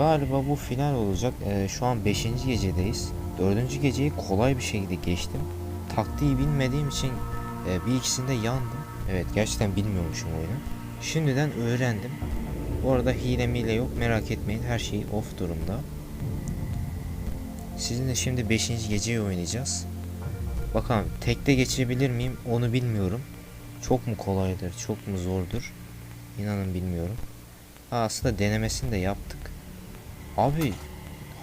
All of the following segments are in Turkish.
Galiba bu final olacak. Ee, şu an 5. gecedeyiz. 4. geceyi kolay bir şekilde geçtim. Taktiği bilmediğim için e, bir ikisinde yandım. Evet gerçekten bilmiyormuşum oyunu. Şimdiden öğrendim. Bu arada hile mile yok merak etmeyin her şey off durumda. Sizinle şimdi 5. geceyi oynayacağız. Bakalım tekte geçebilir miyim onu bilmiyorum. Çok mu kolaydır çok mu zordur İnanın bilmiyorum. Aslında denemesini de yaptık. Abi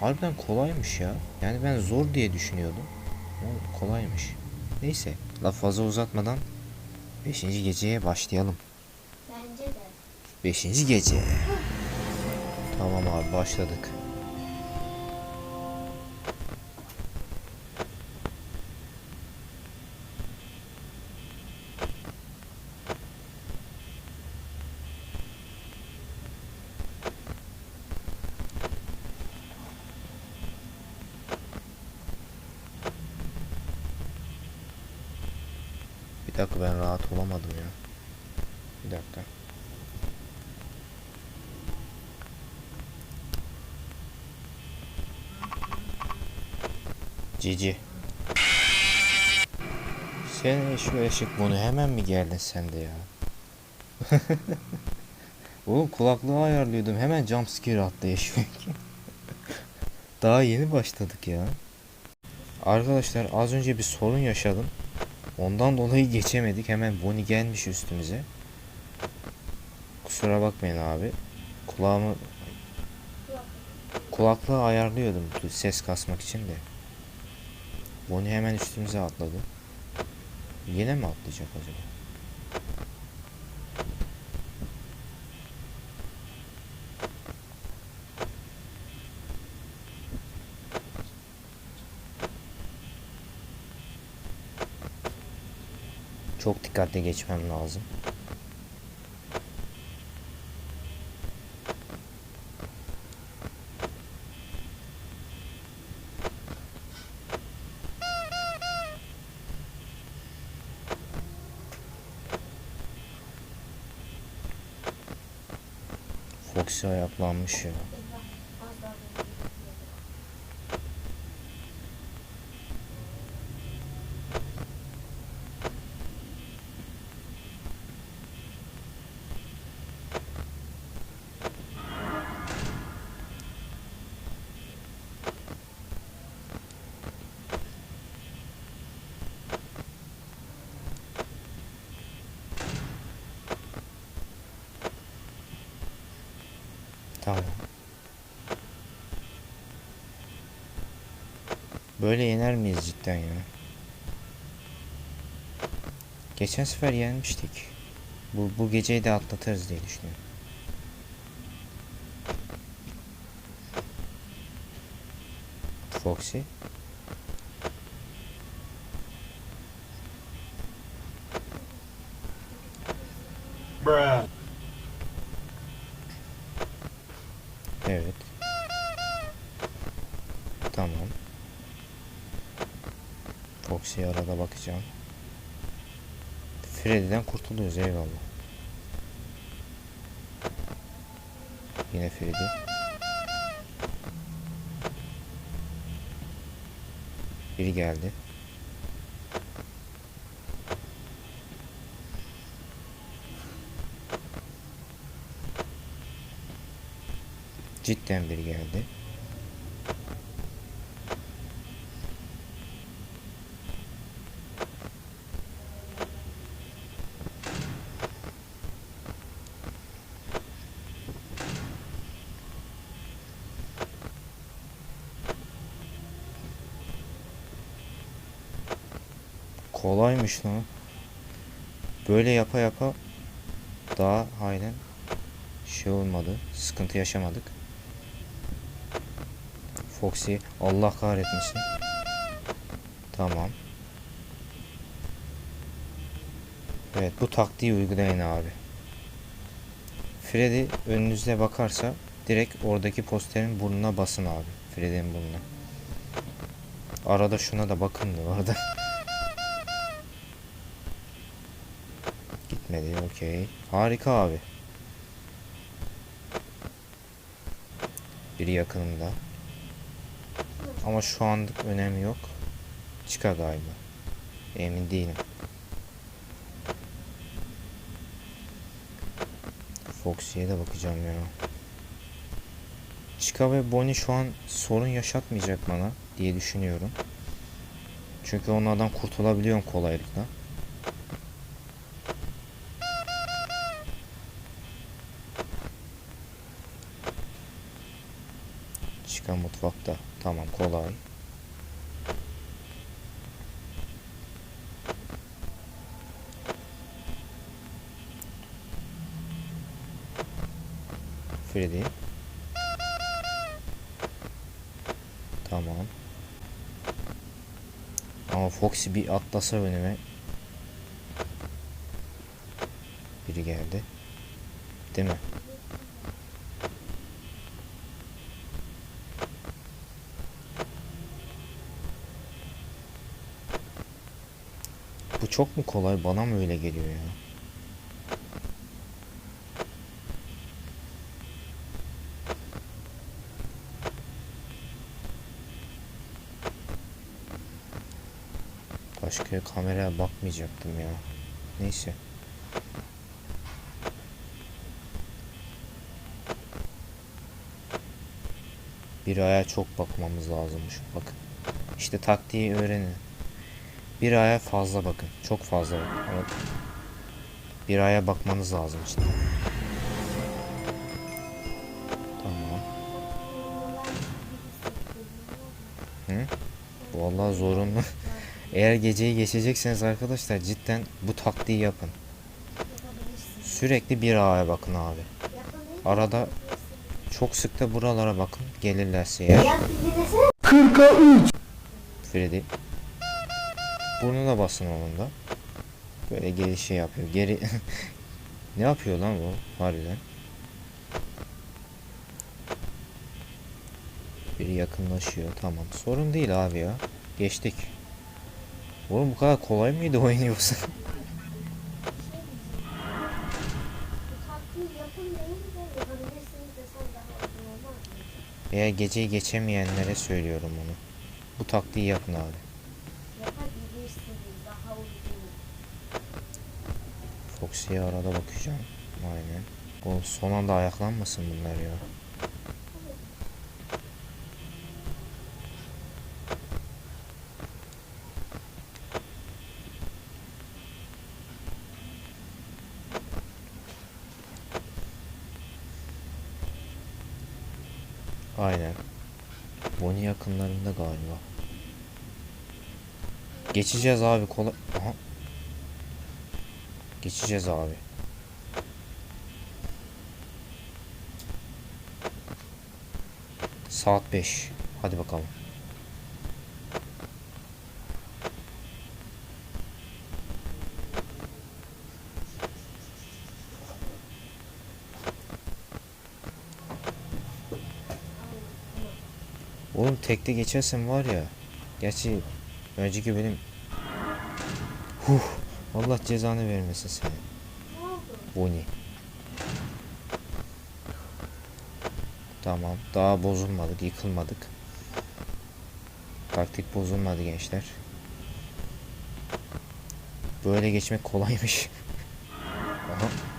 harbiden kolaymış ya. Yani ben zor diye düşünüyordum. Ama kolaymış. Neyse laf fazla uzatmadan 5. geceye başlayalım. Bence de. 5. gece. Tamam abi başladık. Bir dakika ben rahat olamadım ya. Bir dakika. Cici. Sen şu ışık bunu hemen mi geldin sen de ya? Oğlum kulaklığı ayarlıyordum hemen jumpscare attı eşmek. Daha yeni başladık ya. Arkadaşlar az önce bir sorun yaşadım. Ondan dolayı geçemedik. Hemen Bonnie gelmiş üstümüze. Kusura bakmayın abi. Kulağımı kulaklığı ayarlıyordum ses kasmak için de. Bonnie hemen üstümüze atladı. Yine mi atlayacak acaba? Çok dikkatli geçmem lazım. Foxy ayaklanmış ya. Az daha Tamam. Böyle yener miyiz cidden ya? Geçen sefer yenmiştik. Bu, bu geceyi de atlatırız diye düşünüyorum. Foxy. Bruh. Evet. Tamam. Foxy'ye arada bakacağım. Freddy'den kurtuluyoruz eyvallah. Yine Freddy. Biri geldi. Cidden biri geldi. Kolaymış lan. Böyle yapa yapa daha aynen şey olmadı. Sıkıntı yaşamadık. Foxy Allah kahretmesin. Tamam. Evet bu taktiği uygulayın abi. Freddy önünüze bakarsa direkt oradaki posterin burnuna basın abi. Freddy'nin burnuna. Arada şuna da bakın da orada. Gitmedi okey. Harika abi. Biri yakınımda. Ama şu anlık önemi yok. Çıka galiba. Emin değilim. Foxy'ye de bakacağım ya. Chica ve Bonnie şu an sorun yaşatmayacak bana diye düşünüyorum. Çünkü onlardan kurtulabiliyorum kolaylıkla. Chica mutfakta. Tamam kolay. Freddy. Tamam. Ama Foxy bir atlasa önüme. Biri geldi. Değil mi? Bu çok mu kolay? Bana mı öyle geliyor ya? Başka kameraya bakmayacaktım ya. Neyse. Bir aya çok bakmamız lazımmış. Bakın. İşte taktiği öğrenin. Bir aya fazla bakın. Çok fazla bakın. Evet. Bir aya bakmanız lazım işte. Tamam. Hı? Vallahi zorunlu. Eğer geceyi geçecekseniz arkadaşlar cidden bu taktiği yapın. Sürekli bir aya bakın abi. Arada çok sık da buralara bakın. Gelirlerse eğer. Yap bir desene. Freddy. Burnuna basın onun da. Böyle geri şey yapıyor. Geri ne yapıyor lan bu harbiden? Biri yakınlaşıyor. Tamam. Sorun değil abi ya. Geçtik. Oğlum bu kadar kolay mıydı oyun yoksa? Eğer geceyi geçemeyenlere söylüyorum onu. Bu taktiği yapın abi. Foxy'ye arada bakacağım. Aynen. Oğlum son anda ayaklanmasın bunlar ya. Aynen. Bonnie yakınlarında galiba. Geçeceğiz abi kolay. Aha. Geçeceğiz abi. Saat 5. Hadi bakalım. Oğlum tekte geçersen var ya. Gerçi önceki benim Huh, Allah cezanı vermesin seni. Bonnie. Tamam. Daha bozulmadık, yıkılmadık. Taktik bozulmadı gençler. Böyle geçmek kolaymış. Aha.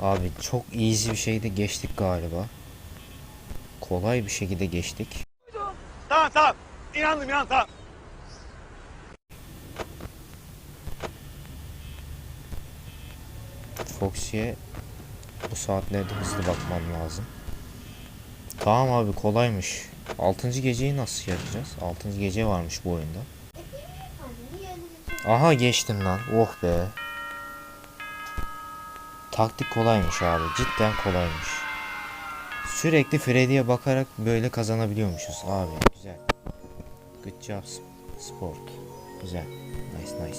Abi çok easy bir şeyde geçtik galiba. Kolay bir şekilde geçtik. Tamam tamam. İnandım inan tamam. Foxy'ye bu saatlerde hızlı bakmam lazım. Tamam abi kolaymış. 6. geceyi nasıl yapacağız? 6. gece varmış bu oyunda. Hani? Aha geçtim lan. Oh be. Taktik kolaymış abi. Cidden kolaymış. Sürekli Freddy'ye bakarak böyle kazanabiliyormuşuz abi. Güzel. Good job sp- sport. Güzel. Nice nice.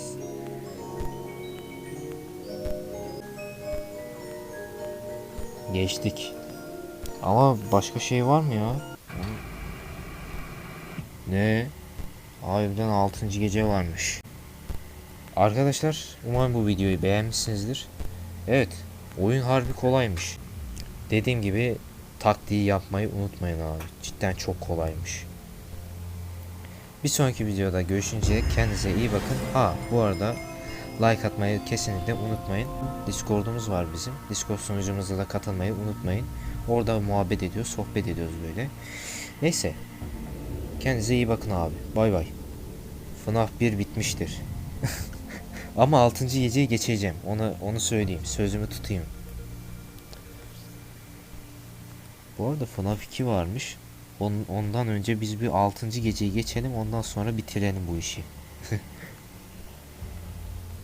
Geçtik. Ama başka şey var mı ya? Ne? Harbiden 6. gece varmış. Arkadaşlar umarım bu videoyu beğenmişsinizdir. Evet oyun harbi kolaymış. Dediğim gibi taktiği yapmayı unutmayın abi. Cidden çok kolaymış. Bir sonraki videoda görüşünceye kendinize iyi bakın. Ha bu arada like atmayı kesinlikle unutmayın. Discord'umuz var bizim. Discord sunucumuza da katılmayı unutmayın. Orada muhabbet ediyoruz, sohbet ediyoruz böyle. Neyse. Kendinize iyi bakın abi. Bay bay. FNAF 1 bitmiştir. Ama 6. geceyi geçeceğim. Onu onu söyleyeyim. Sözümü tutayım. Bu arada FNAF 2 varmış. On- ondan önce biz bir 6. geceyi geçelim. Ondan sonra bitirelim bu işi.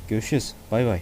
Görüşürüz. Bay bay.